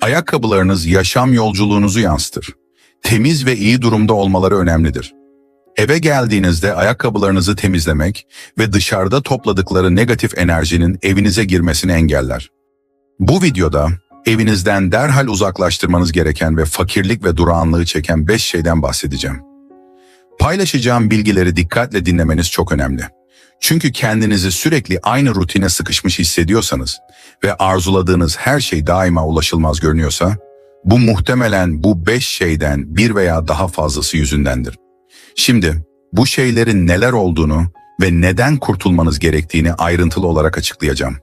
Ayakkabılarınız yaşam yolculuğunuzu yansıtır. Temiz ve iyi durumda olmaları önemlidir. Eve geldiğinizde ayakkabılarınızı temizlemek ve dışarıda topladıkları negatif enerjinin evinize girmesini engeller. Bu videoda evinizden derhal uzaklaştırmanız gereken ve fakirlik ve durağanlığı çeken 5 şeyden bahsedeceğim. Paylaşacağım bilgileri dikkatle dinlemeniz çok önemli. Çünkü kendinizi sürekli aynı rutine sıkışmış hissediyorsanız ve arzuladığınız her şey daima ulaşılmaz görünüyorsa, bu muhtemelen bu 5 şeyden bir veya daha fazlası yüzündendir. Şimdi bu şeylerin neler olduğunu ve neden kurtulmanız gerektiğini ayrıntılı olarak açıklayacağım.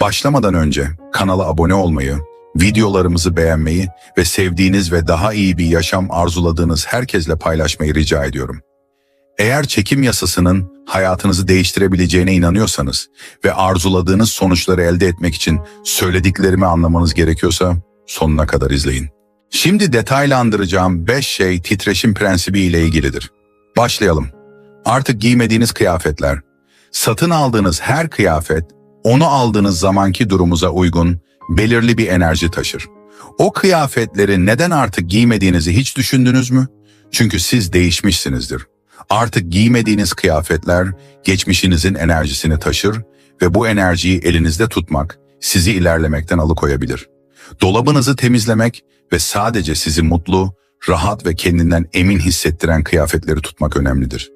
Başlamadan önce kanala abone olmayı, videolarımızı beğenmeyi ve sevdiğiniz ve daha iyi bir yaşam arzuladığınız herkesle paylaşmayı rica ediyorum. Eğer çekim yasasının hayatınızı değiştirebileceğine inanıyorsanız ve arzuladığınız sonuçları elde etmek için söylediklerimi anlamanız gerekiyorsa sonuna kadar izleyin. Şimdi detaylandıracağım 5 şey titreşim prensibi ile ilgilidir. Başlayalım. Artık giymediğiniz kıyafetler. Satın aldığınız her kıyafet, onu aldığınız zamanki durumuza uygun, belirli bir enerji taşır. O kıyafetleri neden artık giymediğinizi hiç düşündünüz mü? Çünkü siz değişmişsinizdir. Artık giymediğiniz kıyafetler geçmişinizin enerjisini taşır ve bu enerjiyi elinizde tutmak sizi ilerlemekten alıkoyabilir. Dolabınızı temizlemek ve sadece sizi mutlu, rahat ve kendinden emin hissettiren kıyafetleri tutmak önemlidir.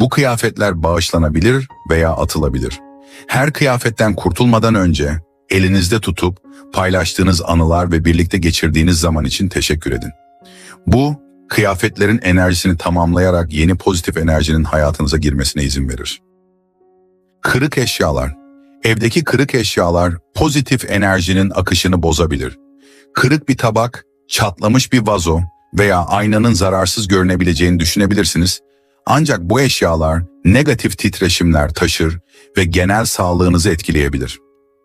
Bu kıyafetler bağışlanabilir veya atılabilir. Her kıyafetten kurtulmadan önce elinizde tutup paylaştığınız anılar ve birlikte geçirdiğiniz zaman için teşekkür edin. Bu kıyafetlerin enerjisini tamamlayarak yeni pozitif enerjinin hayatınıza girmesine izin verir. Kırık eşyalar. Evdeki kırık eşyalar pozitif enerjinin akışını bozabilir. Kırık bir tabak, çatlamış bir vazo veya aynanın zararsız görünebileceğini düşünebilirsiniz. Ancak bu eşyalar negatif titreşimler taşır ve genel sağlığınızı etkileyebilir.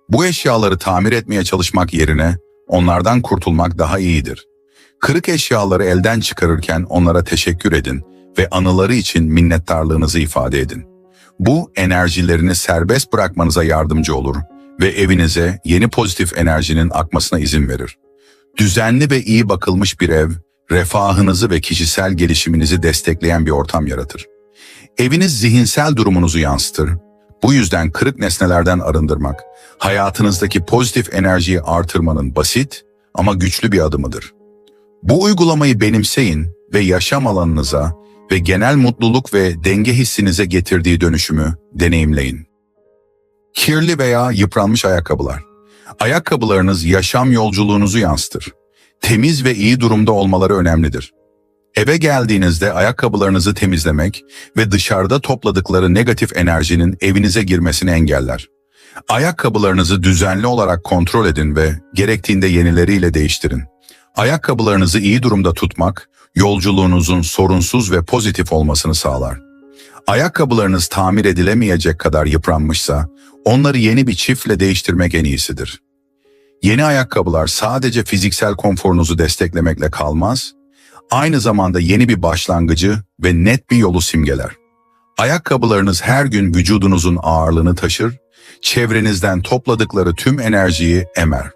Bu eşyaları tamir etmeye çalışmak yerine onlardan kurtulmak daha iyidir. Kırık eşyaları elden çıkarırken onlara teşekkür edin ve anıları için minnettarlığınızı ifade edin. Bu enerjilerini serbest bırakmanıza yardımcı olur ve evinize yeni pozitif enerjinin akmasına izin verir. Düzenli ve iyi bakılmış bir ev, refahınızı ve kişisel gelişiminizi destekleyen bir ortam yaratır. Eviniz zihinsel durumunuzu yansıtır. Bu yüzden kırık nesnelerden arındırmak, hayatınızdaki pozitif enerjiyi artırmanın basit ama güçlü bir adımıdır. Bu uygulamayı benimseyin ve yaşam alanınıza ve genel mutluluk ve denge hissinize getirdiği dönüşümü deneyimleyin. Kirli veya yıpranmış ayakkabılar. Ayakkabılarınız yaşam yolculuğunuzu yansıtır. Temiz ve iyi durumda olmaları önemlidir. Eve geldiğinizde ayakkabılarınızı temizlemek ve dışarıda topladıkları negatif enerjinin evinize girmesini engeller. Ayakkabılarınızı düzenli olarak kontrol edin ve gerektiğinde yenileriyle değiştirin. Ayakkabılarınızı iyi durumda tutmak, yolculuğunuzun sorunsuz ve pozitif olmasını sağlar. Ayakkabılarınız tamir edilemeyecek kadar yıpranmışsa, onları yeni bir çiftle değiştirmek en iyisidir. Yeni ayakkabılar sadece fiziksel konforunuzu desteklemekle kalmaz, aynı zamanda yeni bir başlangıcı ve net bir yolu simgeler. Ayakkabılarınız her gün vücudunuzun ağırlığını taşır, çevrenizden topladıkları tüm enerjiyi emer.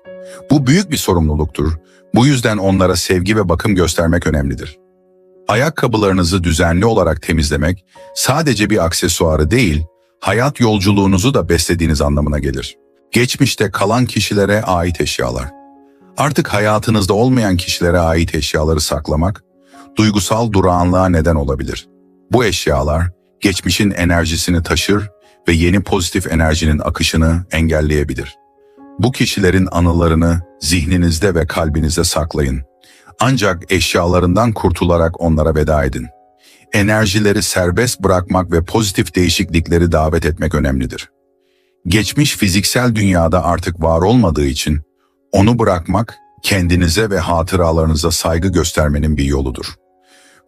Bu büyük bir sorumluluktur. Bu yüzden onlara sevgi ve bakım göstermek önemlidir. Ayakkabılarınızı düzenli olarak temizlemek sadece bir aksesuarı değil, hayat yolculuğunuzu da beslediğiniz anlamına gelir. Geçmişte kalan kişilere ait eşyalar. Artık hayatınızda olmayan kişilere ait eşyaları saklamak, duygusal durağanlığa neden olabilir. Bu eşyalar, geçmişin enerjisini taşır ve yeni pozitif enerjinin akışını engelleyebilir. Bu kişilerin anılarını zihninizde ve kalbinizde saklayın. Ancak eşyalarından kurtularak onlara veda edin. Enerjileri serbest bırakmak ve pozitif değişiklikleri davet etmek önemlidir. Geçmiş fiziksel dünyada artık var olmadığı için onu bırakmak kendinize ve hatıralarınıza saygı göstermenin bir yoludur.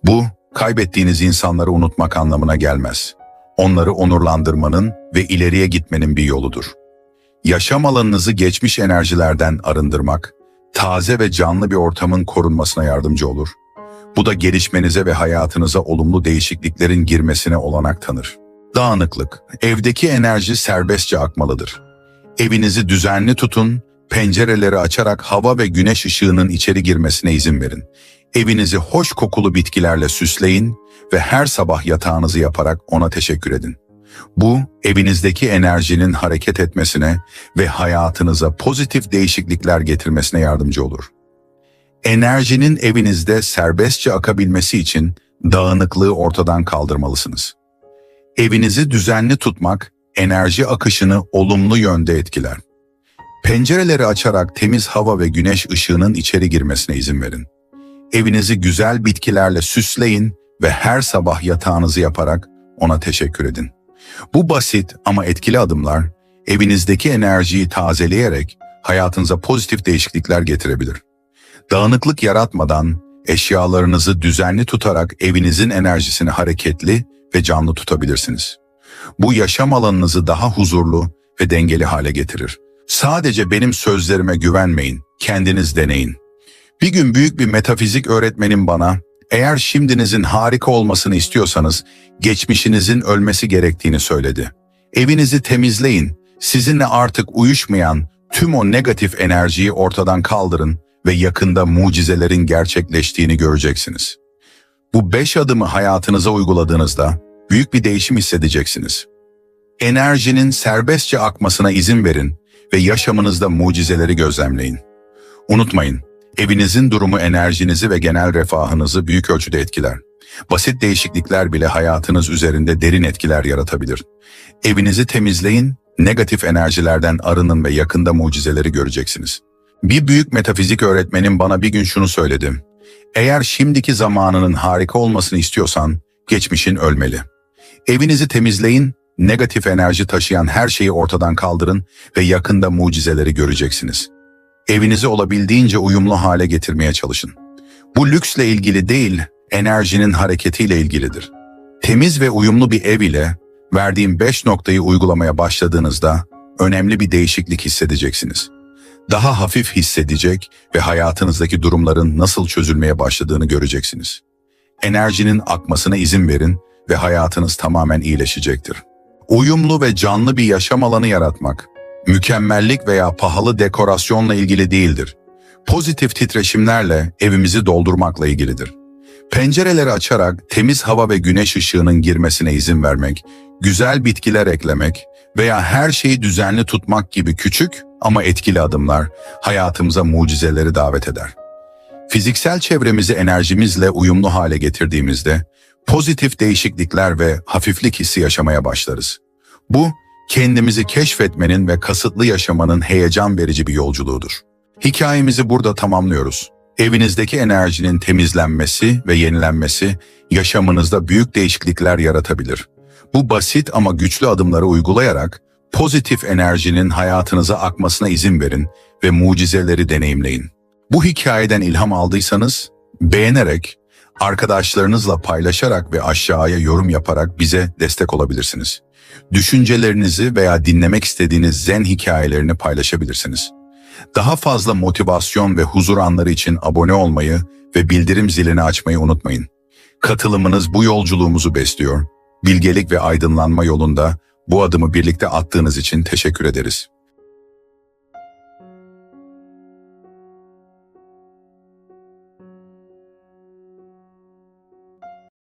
Bu, kaybettiğiniz insanları unutmak anlamına gelmez. Onları onurlandırmanın ve ileriye gitmenin bir yoludur. Yaşam alanınızı geçmiş enerjilerden arındırmak, taze ve canlı bir ortamın korunmasına yardımcı olur. Bu da gelişmenize ve hayatınıza olumlu değişikliklerin girmesine olanak tanır. Dağınıklık, evdeki enerji serbestçe akmalıdır. Evinizi düzenli tutun Pencereleri açarak hava ve güneş ışığının içeri girmesine izin verin. Evinizi hoş kokulu bitkilerle süsleyin ve her sabah yatağınızı yaparak ona teşekkür edin. Bu, evinizdeki enerjinin hareket etmesine ve hayatınıza pozitif değişiklikler getirmesine yardımcı olur. Enerjinin evinizde serbestçe akabilmesi için dağınıklığı ortadan kaldırmalısınız. Evinizi düzenli tutmak enerji akışını olumlu yönde etkiler. Pencereleri açarak temiz hava ve güneş ışığının içeri girmesine izin verin. Evinizi güzel bitkilerle süsleyin ve her sabah yatağınızı yaparak ona teşekkür edin. Bu basit ama etkili adımlar evinizdeki enerjiyi tazeleyerek hayatınıza pozitif değişiklikler getirebilir. Dağınıklık yaratmadan eşyalarınızı düzenli tutarak evinizin enerjisini hareketli ve canlı tutabilirsiniz. Bu yaşam alanınızı daha huzurlu ve dengeli hale getirir. Sadece benim sözlerime güvenmeyin, kendiniz deneyin. Bir gün büyük bir metafizik öğretmenim bana, eğer şimdinizin harika olmasını istiyorsanız, geçmişinizin ölmesi gerektiğini söyledi. Evinizi temizleyin, sizinle artık uyuşmayan tüm o negatif enerjiyi ortadan kaldırın ve yakında mucizelerin gerçekleştiğini göreceksiniz. Bu beş adımı hayatınıza uyguladığınızda büyük bir değişim hissedeceksiniz. Enerjinin serbestçe akmasına izin verin ve yaşamınızda mucizeleri gözlemleyin. Unutmayın, evinizin durumu enerjinizi ve genel refahınızı büyük ölçüde etkiler. Basit değişiklikler bile hayatınız üzerinde derin etkiler yaratabilir. Evinizi temizleyin, negatif enerjilerden arının ve yakında mucizeleri göreceksiniz. Bir büyük metafizik öğretmenim bana bir gün şunu söyledi. Eğer şimdiki zamanının harika olmasını istiyorsan, geçmişin ölmeli. Evinizi temizleyin, negatif enerji taşıyan her şeyi ortadan kaldırın ve yakında mucizeleri göreceksiniz. Evinizi olabildiğince uyumlu hale getirmeye çalışın. Bu lüksle ilgili değil, enerjinin hareketiyle ilgilidir. Temiz ve uyumlu bir ev ile verdiğim 5 noktayı uygulamaya başladığınızda önemli bir değişiklik hissedeceksiniz. Daha hafif hissedecek ve hayatınızdaki durumların nasıl çözülmeye başladığını göreceksiniz. Enerjinin akmasına izin verin ve hayatınız tamamen iyileşecektir. Uyumlu ve canlı bir yaşam alanı yaratmak, mükemmellik veya pahalı dekorasyonla ilgili değildir. Pozitif titreşimlerle evimizi doldurmakla ilgilidir. Pencereleri açarak temiz hava ve güneş ışığının girmesine izin vermek, güzel bitkiler eklemek veya her şeyi düzenli tutmak gibi küçük ama etkili adımlar hayatımıza mucizeleri davet eder. Fiziksel çevremizi enerjimizle uyumlu hale getirdiğimizde pozitif değişiklikler ve hafiflik hissi yaşamaya başlarız. Bu, kendimizi keşfetmenin ve kasıtlı yaşamanın heyecan verici bir yolculuğudur. Hikayemizi burada tamamlıyoruz. Evinizdeki enerjinin temizlenmesi ve yenilenmesi yaşamınızda büyük değişiklikler yaratabilir. Bu basit ama güçlü adımları uygulayarak pozitif enerjinin hayatınıza akmasına izin verin ve mucizeleri deneyimleyin. Bu hikayeden ilham aldıysanız beğenerek, arkadaşlarınızla paylaşarak ve aşağıya yorum yaparak bize destek olabilirsiniz. Düşüncelerinizi veya dinlemek istediğiniz zen hikayelerini paylaşabilirsiniz. Daha fazla motivasyon ve huzur anları için abone olmayı ve bildirim zilini açmayı unutmayın. Katılımınız bu yolculuğumuzu besliyor. Bilgelik ve aydınlanma yolunda bu adımı birlikte attığınız için teşekkür ederiz.